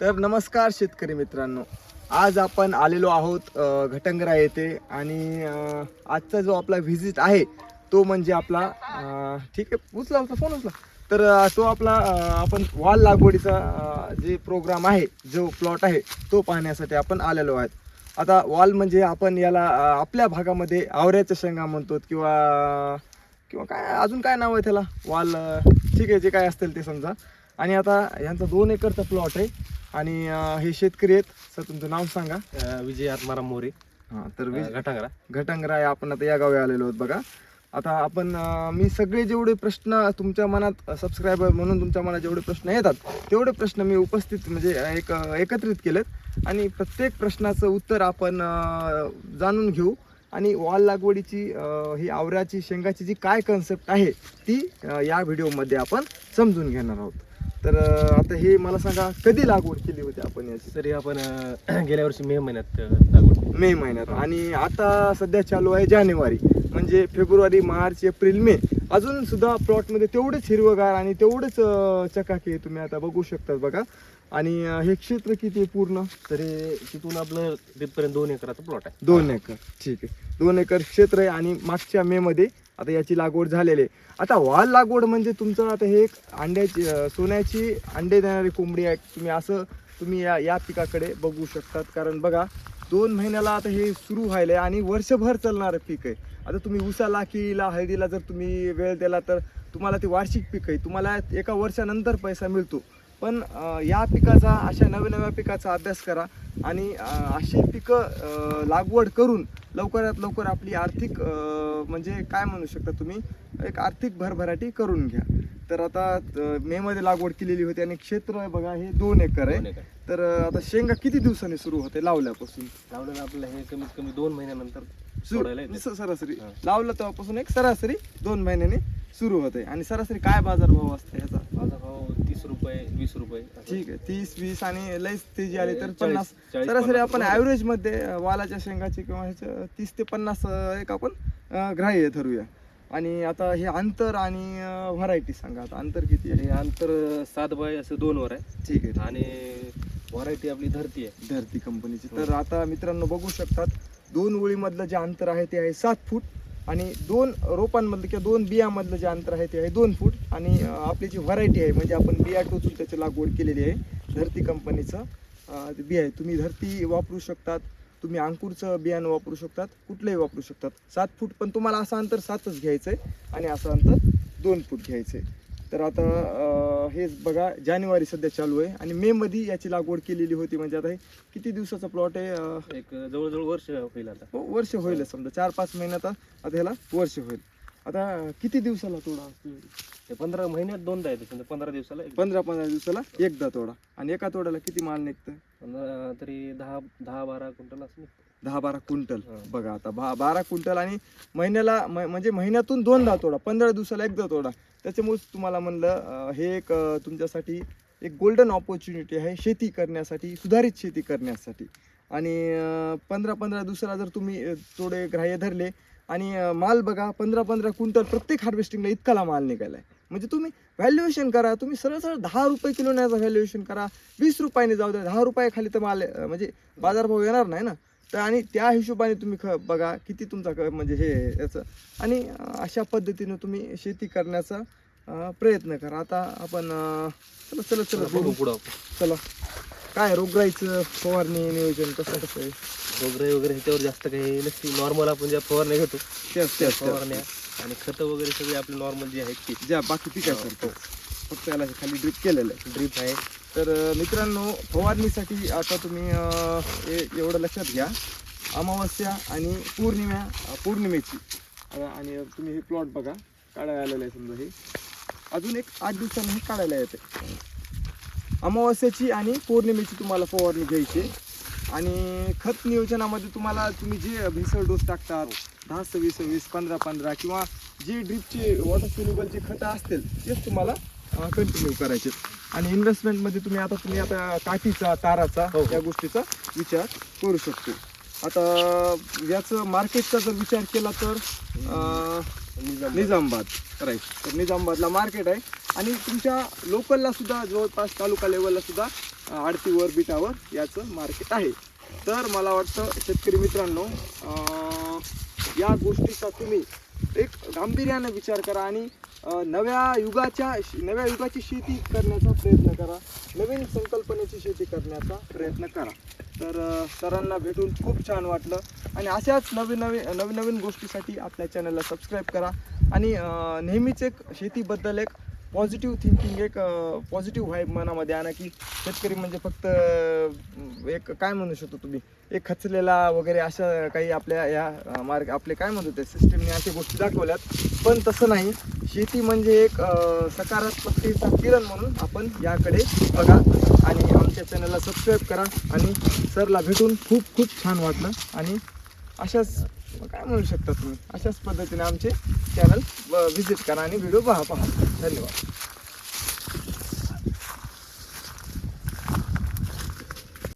तर नमस्कार शेतकरी मित्रांनो. आज आपण आलेलो आहोत घटंगरा येथे आणि आजचा जो आपला व्हिजिट आहे तो म्हणजे आपला ठीक आहे उचला उचला फोन उचला. तर तो आपला आपण वाल लागवडीचा जे प्रोग्राम आहे जो प्लॉट आहे तो पाहण्यासाठी आपण आलेलो आहेत. आता वाल म्हणजे आपण याला आपल्या भागामध्ये आवऱ्याच्या शेंगा म्हणतो किंवा किंवा काय अजून काय नाव आहे त्याला? वाल ठीक आहे जे काय असतील ते समजा. आणि आता यांचा दोन एकरचा प्लॉट आहे. आणि अं, हे शेतकरी आहेत. सर तुमचं नाव सांगा. अ, विजय आत्माराम मोरे. हां तर अ, विज- घटांगरा. घटंगरा आहे. आपण आता या गावी आलेलो आहोत बघा. आता आपण अं, मी सगळे जेवढे प्रश्न तुमच्या मनात सबस्क्रायबर म्हणून तुमच्या मनात जेवढे प्रश्न येतात तेवढे प्रश्न मी उपस्थित म्हणजे एक एकत्रित केलेत. आणि प्रत्येक प्रश्नाचं उत्तर आपण अं, जाणून घेऊ. आणि वाल लागवडीची अं, ही आवऱ्याची शेंगाची जी काय कन्सेप्ट आहे ती अं, या व्हिडिओमध्ये आपण समजून घेणार आहोत. तर आता हे मला सांगा कधी लागवड केली होती आपण याची? तरी आपण अ, गेल्या वर्षी मे महिन्यात अ, लागवड मे महिन्यात. आणि आता सध्या चालू आहे जानेवारी म्हणजे फेब्रुवारी मार्च एप्रिल मे. अजून सुद्धा प्लॉटमध्ये तेवढेच हिरवगार आणि तेवढेच अं, चकाकी आहे तुम्ही आता बघू शकता बघा. आणि अं, हे क्षेत्र किती आहे पूर्ण? तरी तिथून आपलं तिथपर्यंत दोन एकराचा प्लॉट आहे. दोन एकर. ठीक आहे. दोन एकर क्षेत्र आहे आणि मागच्या मे मध्ये आता याची लागवड झालेली आहे. आता वाल लागवड म्हणजे तुमचं आता हे एक अंड्याची सोन्याची अंडे देणारी कोंबडी आहे. तुम्ही असं तुम्ही या या पिकाकडे बघू शकतात. कारण बघा दोन महिन्याला आता हे सुरू व्हायलंय आणि वर्षभर चालणारं पीक आहे. आता तुम्ही उसाला केळीला हळदीला जर तुम्ही वेळ दिला तर तुम्हाला ते वार्षिक पीक आहे. तुम्हाला एका वर्षानंतर पैसा मिळतो. पण या पिकाचा अशा नव्या नव्या पिकाचा अभ्यास करा आणि अशी पिकं लागवड करून लवकरात लवकर आपली आर्थिक म्हणजे काय म्हणू शकता तुम्ही? एक आर्थिक भरभराटी करून घ्या. तर आता अं, मे मध्ये लागवड केलेली होती आणि क्षेत्र आहे बघा हे दोन एकर आहे. तर आता शेंगा किती दिवसांनी सुरू होते लावल्यापासून? लावलेलं आपलं हे कमीत कमी दोन महिन्यानंतर सरासरी. लावलं तेव्हापासून एक सरासरी दोन महिन्याने सुरू होते. आणि सरासरी काय बाजार भाव असतो ह्याचा? तीस रुपये वीस रुपये असं. ठीक आहे तीस वीस आणि लईच तेजी आली तर चाळीस- पन्नास. चाळीस- सरासरी पन्नास आपण. ऍव्हरेजमध्ये अं, वालाच्या शेंगाची किंवा ह्याचं तीस ते पन्नास अं, एक आपण अं, ग्राह्य धरूया. आणि आता हे अंतर आणि व्हरायटी सांगा आता. अंतर किती आहे? अंतर सात बाय असं दोन वर आहे. ठीक आहे आणि व्हरायटी आपली धरती आहे. धरती कंपनीची तर आता मित्रांनो बघू शकतात दोन ओळीमधलं जे अंतर आहे ते आहे सात फूट. आणि दोन रोपांमधलं किंवा दोन बियामधलं जे अंतर आहे ते आहे दोन फूट. आणि आपली जी व्हरायटी आहे म्हणजे आपण बिया टोचून त्याची लागवड केलेली आहे धरती कंपनीचं. बिया आहे. तुम्ही धरती वापरू शकतात तुम्ही अंकुरचं बियाणं वापरू शकतात कुठलंही वापरू शकतात. सात फूट पण तुम्हाला असं अंतर सातच घ्यायचं आहे आणि असं अंतर दोन फूट घ्यायचं आहे तर आता हेच बघा जानेवारी सध्या चालू आहे आणि मे मध्ये याची लागवड केलेली होती. म्हणजे आता हे किती दिवसाचा प्लॉट आहे एक जवळजवळ वर्ष होईल आता. हो, वर्ष होईल समजा. चार पाच महिन्यात आता ह्याला वर्ष होईल. आता किती दिवसाला तोडा? ते पंधरा महिन्यात दोनदा येते समजा. पंधरा दिवसाला पंधरा पंधरा दिवसाला एकदा तोडा. आणि एका तोड्याला किती माल निघतं तरी दहा दहा बारा क्विंटल असं निघतं. दहा बारा क्विंटल. बघा आता बा बारा क्विंटल आणि महिन्याला म्हणजे महिन्यातून दोनदा तोडा पंधरा दिवसाला एकदा तोडा. त्याच्यामुळेच तुम्हाला म्हणलं हे एक तुमच्यासाठी एक गोल्डन ऑपॉर्च्युनिटी आहे शेती करण्यासाठी सुधारित शेती करण्यासाठी. आणि पंधरा पंधरा दिवसाला जर तुम्ही थोडे ग्राह्य धरले आणि माल बघा पंधरा पंधरा क्विंटल प्रत्येक हार्वेस्टिंगला इतकाला माल निघालाय. म्हणजे तुम्ही व्हॅल्युएशन करा तुम्ही सरळ सरळ दहा रुपये किलो न्यायचा व्हॅल्युएशन करा वीस रुपयाने जाऊ द्या दहा रुपये खाली तर माल म्हणजे बाजारभाव येणार नाही ना. तर आणि त्या हिशोबाने तुम्ही ख बघा किती तुमचा क- म्हणजे हे याचं. आणि अशा पद्धतीनं तुम्ही शेती करण्याचा प्रयत्न करा. आता आपण चला चला चला बघू पुढं. चला. काय रोगराईचं फवारणी नियोजन कसं कसं आहे वगैरे वगैरे ह्याच्यावर जास्त काही नसते. नॉर्मल आपण ज्या फवारण्या घेतो तेच त्या. फवारण्या आणि खतं वगैरे सगळे आपले नॉर्मल जे आहेत ती. ज्या बाकी पिकासारखं फक्त याला हे खाली ड्रिप केलेलं आहे. ड्रीप आहे. तर मित्रांनो फवारणीसाठी आता तुम्ही हे एवढं लक्षात घ्या. अमावस्या आणि पौर्णिमा पौर्णिमेची. आणि तुम्ही हे प्लॉट बघा. काढायला आलेलं आहे समजा हे. अजून एक आठ दिवसांनी हे काढायला येते. अमावस्याची आणि पौर्णिमेची तुम्हाला फवारणी घ्यायची आहे. आणि खत नियोजनामध्ये तुम्हाला तुम्ही जे भेसळ डोस टाकतात दहा सव्वीस सव्वीस पंधरा पंधरा किंवा जे ड्रिपचे वॉटर सोल्युबलचे खतं असतील तेच तुम्हाला कंटिन्यू करायचे. आणि इन्व्हेस्टमेंटमध्ये तुम्ही आता तुम्ही आता काठीचा ताराचा हो. या गोष्टीचा विचार करू शकतो. आता याचं मार्केटचा जर विचार केला तर निजामाबाद. राईट तर निजामाबादला मार्केट आहे. आणि तुमच्या लोकलला सुद्धा जवळपास तालुका लेवलला सुद्धा आडतीवर बिटावर याचं मार्केट आहे. तर मला वाटतं शेतकरी मित्रांनो या गोष्टीचा तुम्ही एक गांभीर्याने विचार करा आणि नव्या युगाच्या नव्या युगाची शेती करण्याचा प्रयत्न करा. नवीन संकल्पनेची शेती करण्याचा प्रयत्न करा. तर सरांना भेटून खूप छान वाटलं. आणि अशाच नवीन नवीन नवीन नवीन गोष्टीसाठी आपल्या चॅनलला सबस्क्राईब करा. आणि नेहमीच एक शेतीबद्दल एक पॉझिटिव्ह थिंकिंग एक पॉझिटिव्ह व्हाईब मनामध्ये आणा की शेतकरी म्हणजे फक्त एक काय म्हणू शकतो तुम्ही? एक खचलेला वगैरे अशा काही आपल्या या मार्ग आपले काय म्हणतो ते सिस्टीमने अशा गोष्टी दाखवल्यात. पण तसं नाही. शेती म्हणजे एक सकारात्मकतेचा किरण म्हणून आपण याकडे बघा आणि आमच्या चॅनलला सबस्क्राईब करा आणि सरला भेटून खूप खूप छान वाटलं. आणि अशाच काय म्हणू शकता तुम्ही? अशाच पद्धतीने आमचे चॅनल व्हिजिट करा आणि व्हिडिओ पहा पहा. धन्यवाद.